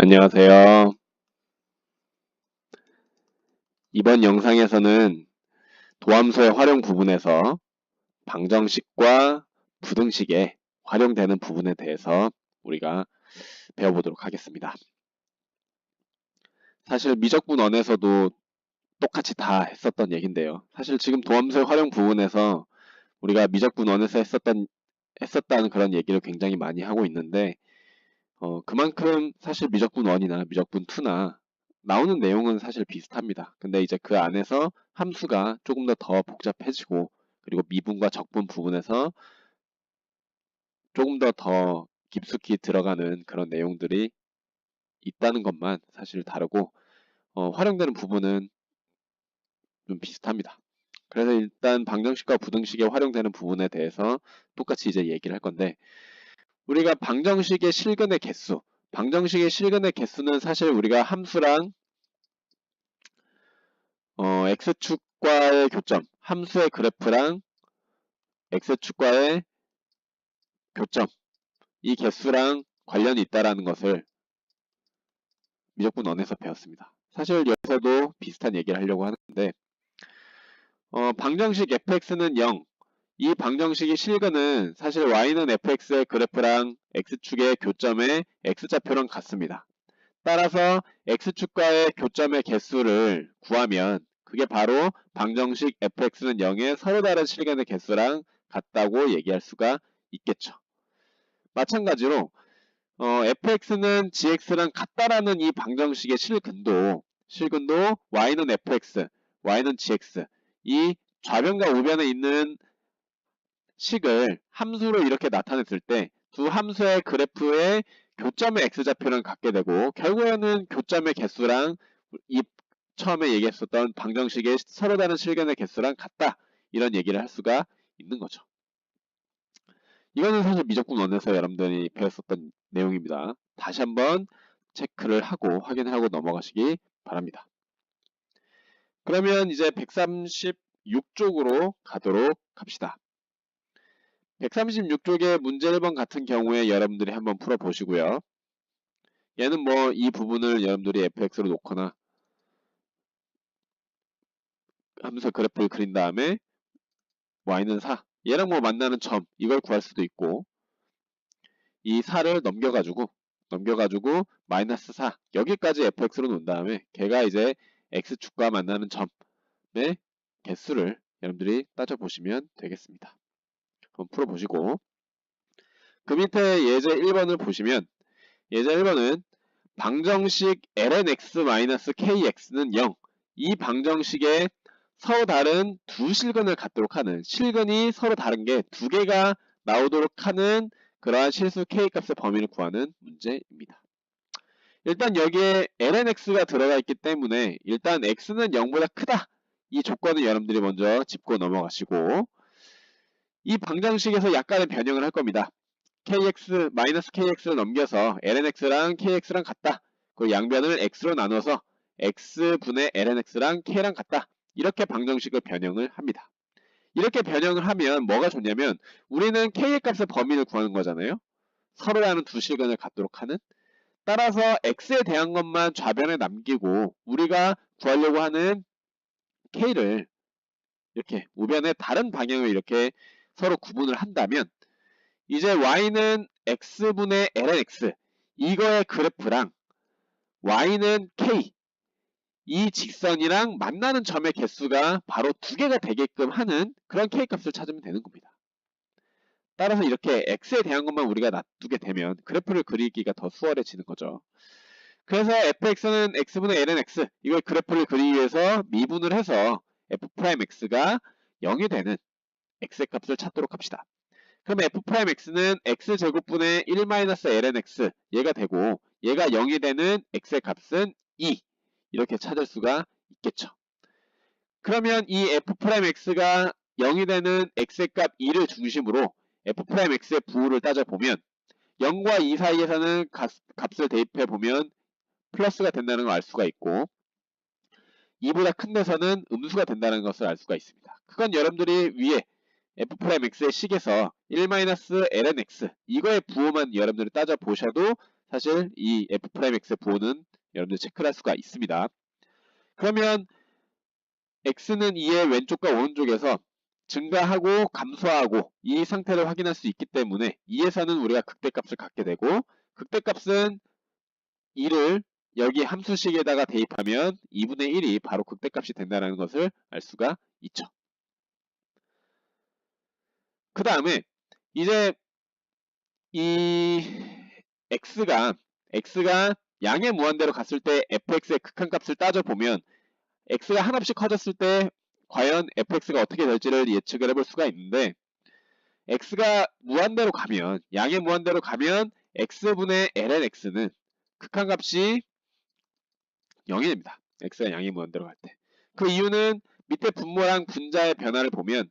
안녕하세요. 이번 영상에서는 도함수의 활용 부분에서 방정식과 부등식에 활용되는 부분에 대해서 우리가 배워보도록 하겠습니다. 사실 미적분원에서도 똑같이 다 했었던 얘긴데요. 사실 지금 도함수의 활용 부분에서 우리가 미적분원에서 했었던 했었다는 그런 얘기를 굉장히 많이 하고 있는데 어, 그만큼 사실 미적분 1이나 미적분 2나 나오는 내용은 사실 비슷합니다. 근데 이제 그 안에서 함수가 조금 더 더 복잡해지고 그리고 미분과 적분 부분에서 조금 더 더 깊숙이 들어가는 그런 내용들이 있다는 것만 사실 다르고 어, 활용되는 부분은 좀 비슷합니다. 그래서 일단 방정식과 부등식에 활용되는 부분에 대해서 똑같이 이제 얘기를 할 건데 우리가 방정식의 실근의 개수, 방정식의 실근의 개수는 사실 우리가 함수랑 어, x축과의 교점, 함수의 그래프랑 x축과의 교점, 이 개수랑 관련이 있다라는 것을 미적분 원에서 배웠습니다. 사실 여기서도 비슷한 얘기를 하려고 하는데 어, 방정식 fx는 0, 이 방정식의 실근은 사실 y는 fx의 그래프랑 x축의 교점의 x좌표랑 같습니다. 따라서 x축과의 교점의 개수를 구하면 그게 바로 방정식 fx는 0의 서로 다른 실근의 개수랑 같다고 얘기할 수가 있겠죠. 마찬가지로 어, fx는 gx랑 같다라는 이 방정식의 실근도 실근도 y는 fx, y는 gx 이 좌변과 우변에 있는 식을 함수로 이렇게 나타냈을 때 두 함수의 그래프의 교점의 x좌표랑 같게 되고 결국에는 교점의 개수랑 이 처음에 얘기했었던 방정식의 서로 다른 실견의 개수랑 같다 이런 얘기를 할 수가 있는 거죠. 이거는 사실 미적분 원에서 여러분들이 배웠었던 내용입니다. 다시 한번 체크를 하고 확인하고 넘어가시기 바랍니다. 그러면 이제 136쪽으로 가도록 합시다. 136쪽의 문제 1번 같은 경우에 여러분들이 한번 풀어보시고요. 얘는 뭐 이 부분을 여러분들이 fx로 놓거나 하면서 그래프를 그린 다음에 y는 4 얘랑 뭐 만나는 점 이걸 구할 수도 있고 이 4를 넘겨가지고 넘겨가지고 마이너스 4 여기까지 fx로 놓은 다음에 걔가 이제 x축과 만나는 점의 개수를 여러분들이 따져보시면 되겠습니다. 풀어보시고 그 밑에 예제 1번을 보시면 예제 1번은 방정식 lnx-kx는 0. 이 방정식에 서로 다른 두 실근을 갖도록 하는 실근이 서로 다른 게 두 개가 나오도록 하는 그러한 실수 k값의 범위를 구하는 문제입니다. 일단 여기에 lnx가 들어가 있기 때문에 일단 x는 0보다 크다. 이 조건을 여러분들이 먼저 짚고 넘어가시고 이 방정식에서 약간의 변형을 할 겁니다. kx, 마이너스 kx를 넘겨서 lnx랑 kx랑 같다. 그 양변을 x로 나눠서 x분의 lnx랑 k랑 같다. 이렇게 방정식을 변형을 합니다. 이렇게 변형을 하면 뭐가 좋냐면 우리는 k의 값의 범위를 구하는 거잖아요. 서로라는 두 실근을 갖도록 하는 따라서 x에 대한 것만 좌변에 남기고 우리가 구하려고 하는 k를 이렇게 우변의 다른 방향을 이렇게 서로 구분을 한다면 이제 y는 x분의 lnx 이거의 그래프랑 y는 k 이 직선이랑 만나는 점의 개수가 바로 두 개가 되게끔 하는 그런 k값을 찾으면 되는 겁니다. 따라서 이렇게 x에 대한 것만 우리가 놔두게 되면 그래프를 그리기가 더 수월해지는 거죠. 그래서 fx는 x분의 lnx 이걸 그래프를 그리기 위해서 미분을 해서 f'x가 0이 되는 x의 값을 찾도록 합시다. 그럼 f'x는 x제곱분의 1-lnx 얘가 되고 얘가 0이 되는 x의 값은 2 이렇게 찾을 수가 있겠죠. 그러면 이 f'x가 0이 되는 x의 값 2를 중심으로 f'x의 부호를 따져보면 0과 2 사이에서는 값을 대입해 보면 플러스가 된다는 걸 알 수가 있고 2보다 큰 데서는 음수가 된다는 것을 알 수가 있습니다. 그건 여러분들이 위에 f'x의 식에서 1-lnx 이거의 부호만 여러분들이 따져보셔도 사실 이 F'X의 부호는 여러분들 체크를 할 수가 있습니다. 그러면 X는 2의 왼쪽과 오른쪽에서 증가하고 감소하고 이 상태를 확인할 수 있기 때문에 2에서는 우리가 극대값을 갖게 되고 극대값은 2를 여기 함수식에다가 대입하면 2분의 1이 바로 극대값이 된다는 것을 알 수가 있죠. 그 다음에 이제 이 x가 x가 양의 무한대로 갔을 때 fx의 극한값을 따져보면 x가 한없이 커졌을 때 과연 fx가 어떻게 될지를 예측을 해볼 수가 있는데 x가 무한대로 가면 양의 무한대로 가면 x분의 ln x는 극한값이 0이 됩니다. x가 양의 무한대로 갈 때. 그 이유는 밑에 분모랑 분자의 변화를 보면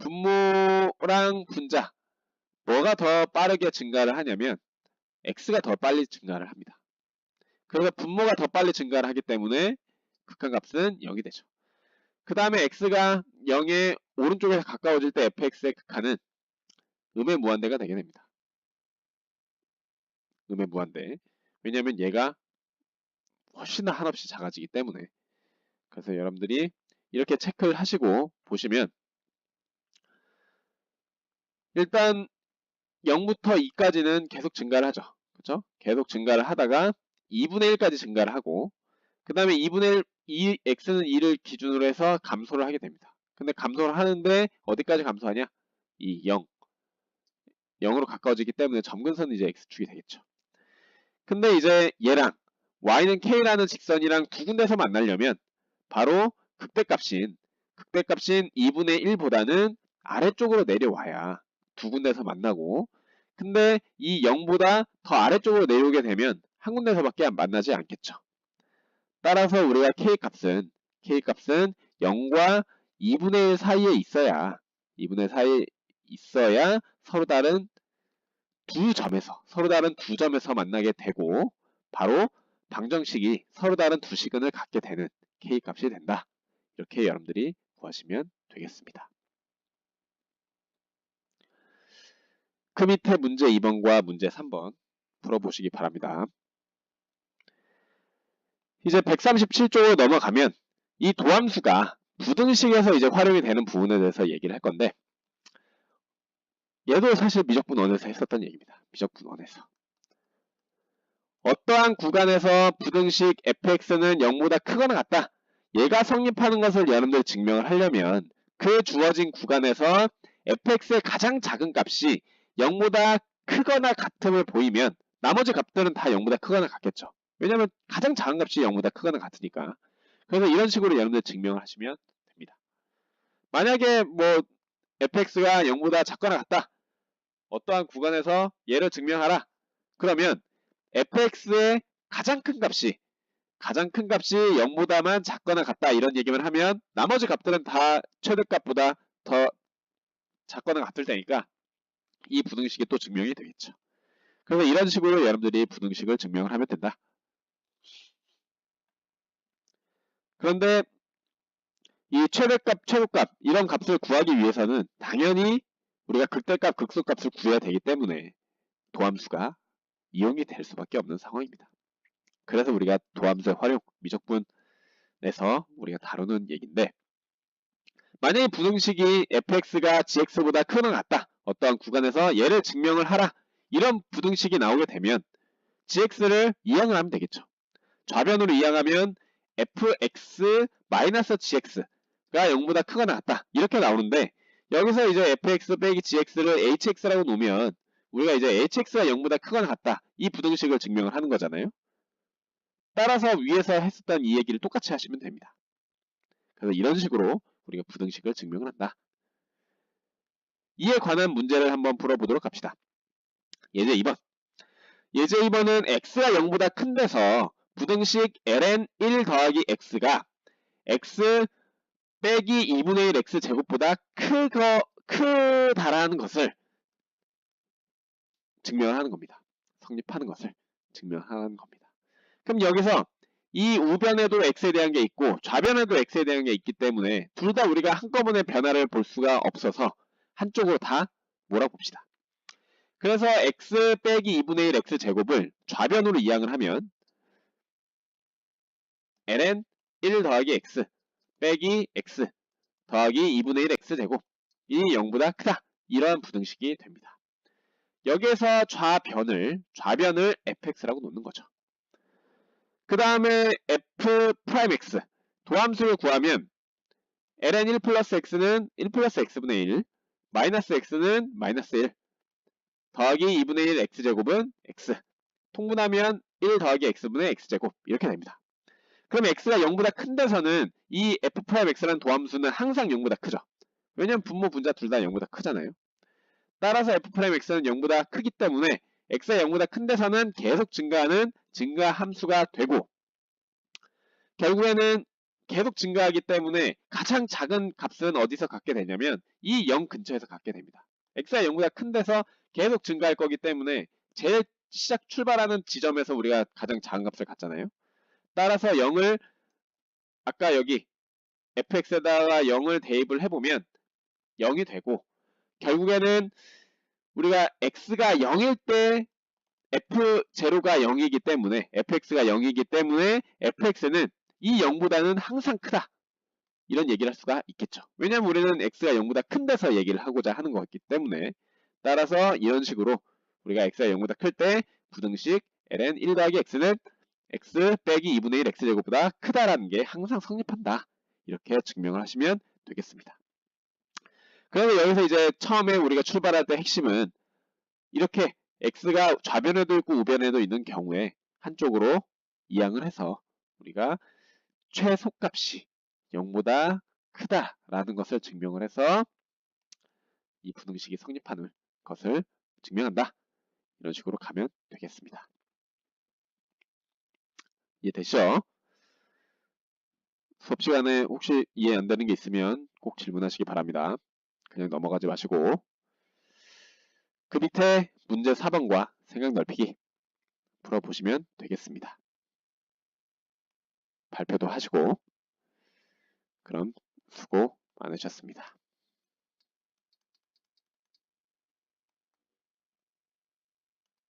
분모랑 분자 뭐가 더 빠르게 증가를 하냐면 x가 더 빨리 증가를 합니다. 그래서 분모가 더 빨리 증가를 하기 때문에 극한값은 0이 되죠. 그 다음에 x가 0의 오른쪽에 가까워질 때 fx의 극한은 음의 무한대가 되게 됩니다. 음의 무한대. 왜냐하면 얘가 훨씬 더 한없이 작아지기 때문에. 그래서 여러분들이 이렇게 체크를 하시고 보시면 일단 0부터 2까지는 계속 증가를 하죠. 그렇죠? 계속 증가를 하다가 2분의 1까지 증가를 하고 그 다음에 2분의 1, 2, x는 2를 기준으로 해서 감소를 하게 됩니다. 근데 감소를 하는데 어디까지 감소하냐? 이 0. 0으로 가까워지기 때문에 점근선은 이제 x축이 되겠죠. 근데 이제 얘랑 y는 k라는 직선이랑 두 군데서 만나려면 바로 극대값인 극대값인 2분의 1보다는 아래쪽으로 내려와야 두 군데서 만나고 근데 이 0보다 더 아래쪽으로 내려오게 되면 한 군데서밖에 만나지 않겠죠. 따라서 우리가 k값은 k값은 0과 2분의 1 사이에 있어야 2분의 1 사이에 있어야 서로 다른 두 점에서 서로 다른 두 점에서 만나게 되고 바로 방정식이 서로 다른 두 시근을 갖게 되는 k값이 된다. 이렇게 여러분들이 구하시면 되겠습니다. 그 밑에 문제 2번과 문제 3번 풀어보시기 바랍니다. 이제 137쪽으로 넘어가면 이 도함수가 부등식에서 이제 활용이 되는 부분에 대해서 얘기를 할 건데 얘도 사실 미적분원에서 했었던 얘기입니다. 미적분원에서 어떠한 구간에서 부등식 fx는 0보다 크거나 같다. 얘가 성립하는 것을 여러분들 증명을 하려면 그 주어진 구간에서 fx의 가장 작은 값이 0보다 크거나 같음을 보이면 나머지 값들은 다 0보다 크거나 같겠죠. 왜냐하면 가장 작은 값이 0보다 크거나 같으니까. 그래서 이런 식으로 여러분들 증명을 하시면 됩니다. 만약에 뭐 fx가 0보다 작거나 같다. 어떠한 구간에서 얘를 증명하라. 그러면 fx의 가장 큰 값이 가장 큰 값이 0보다만 작거나 같다 이런 얘기만 하면 나머지 값들은 다 최대값보다 더 작거나 같을 테니까 이 부등식이 또 증명이 되겠죠. 그래서 이런 식으로 여러분들이 부등식을 증명을 하면 된다. 그런데 이 최대값, 최고값 이런 값을 구하기 위해서는 당연히 우리가 극대값, 극소값을 구해야 되기 때문에 도함수가 이용이 될 수밖에 없는 상황입니다. 그래서 우리가 도함수의 활용, 미적분에서 우리가 다루는 얘기인데 만약에 부등식이 fx가 gx보다 크거나 같다. 어떠한 구간에서 얘를 증명을 하라. 이런 부등식이 나오게 되면 gx를 이항을 하면 되겠죠. 좌변으로 이항하면 fx-gx가 0보다 크거나 같다. 이렇게 나오는데 여기서 이제 fx 빼기 gx를 hx라고 놓으면 우리가 이제 hx가 0보다 크거나 같다. 이 부등식을 증명을 하는 거잖아요. 따라서 위에서 했었던 이 얘기를 똑같이 하시면 됩니다. 그래서 이런 식으로 우리가 부등식을 증명을 한다. 이에 관한 문제를 한번 풀어보도록 합시다. 예제 2번. 예제 2번은 x가 0보다 큰 데서 부등식 ln 1 더하기 x가 x 빼기 2분의 1 x 제곱보다 크거, 크다라는 것을 증명하는 겁니다. 성립하는 것을 증명하는 겁니다. 그럼 여기서 이 우변에도 x에 대한 게 있고 좌변에도 x에 대한 게 있기 때문에 둘 다 우리가 한꺼번에 변화를 볼 수가 없어서 한쪽으로 다 몰아봅시다. 그래서 x 빼기 2분의 1 x 제곱을 좌변으로 이항을 하면 ln 1 더하기 x 빼기 x 더하기 2분의 1 x 제곱 이 0보다 크다. 이러한 부등식이 됩니다. 여기에서 좌변을 좌변을 fx라고 놓는 거죠. 그 다음에 f 프라임 x 도함수를 구하면 ln 1 플러스 x는 1 플러스 x분의 1 마이너스 x는 마이너스 1 더하기 2분의 1 x제곱은 x 통분하면 1 더하기 x분의 x제곱 이렇게 됩니다. 그럼 x가 0보다 큰 데서는 이 f 프라임 x라는 도함수는 항상 0보다 크죠. 왜냐면 분모 분자 둘 다 0보다 크잖아요. 따라서 f 프라임 x는 0보다 크기 때문에 x가 0보다 큰 데서는 계속 증가하는 증가 함수가 되고 결국에는 계속 증가하기 때문에 가장 작은 값은 어디서 갖게 되냐면 이 0 근처에서 갖게 됩니다. x가 0보다 큰 데서 계속 증가할 거기 때문에 제일 시작 출발하는 지점에서 우리가 가장 작은 값을 갖잖아요. 따라서 0을 아까 여기 fx에다가 0을 대입을 해보면 0이 되고 결국에는 우리가 x가 0일 때 f0가 0이기 때문에 fx가 0이기 때문에 fx는 이 0보다는 항상 크다. 이런 얘기를 할 수가 있겠죠. 왜냐하면 우리는 x가 0보다 큰 데서 얘기를 하고자 하는 거기 때문에 따라서 이런 식으로 우리가 x가 0보다 클 때 부등식 ln 1 더하기 x는 x 빼기 2분의 1 x제곱보다 크다라는 게 항상 성립한다. 이렇게 증명을 하시면 되겠습니다. 그러면 여기서 이제 처음에 우리가 출발할 때 핵심은 이렇게 x가 좌변에도 있고 우변에도 있는 경우에 한쪽으로 이항을 해서 우리가 최소값이 0보다 크다라는 것을 증명을 해서 이 부등식이 성립하는 것을 증명한다. 이런 식으로 가면 되겠습니다. 이해되시죠? 수업 시간에 혹시 이해 안 되는 게 있으면 꼭 질문하시기 바랍니다. 그냥 넘어가지 마시고 그 밑에 문제 4번과 생각 넓히기 풀어보시면 되겠습니다. 발표도 하시고 그럼 수고 많으셨습니다.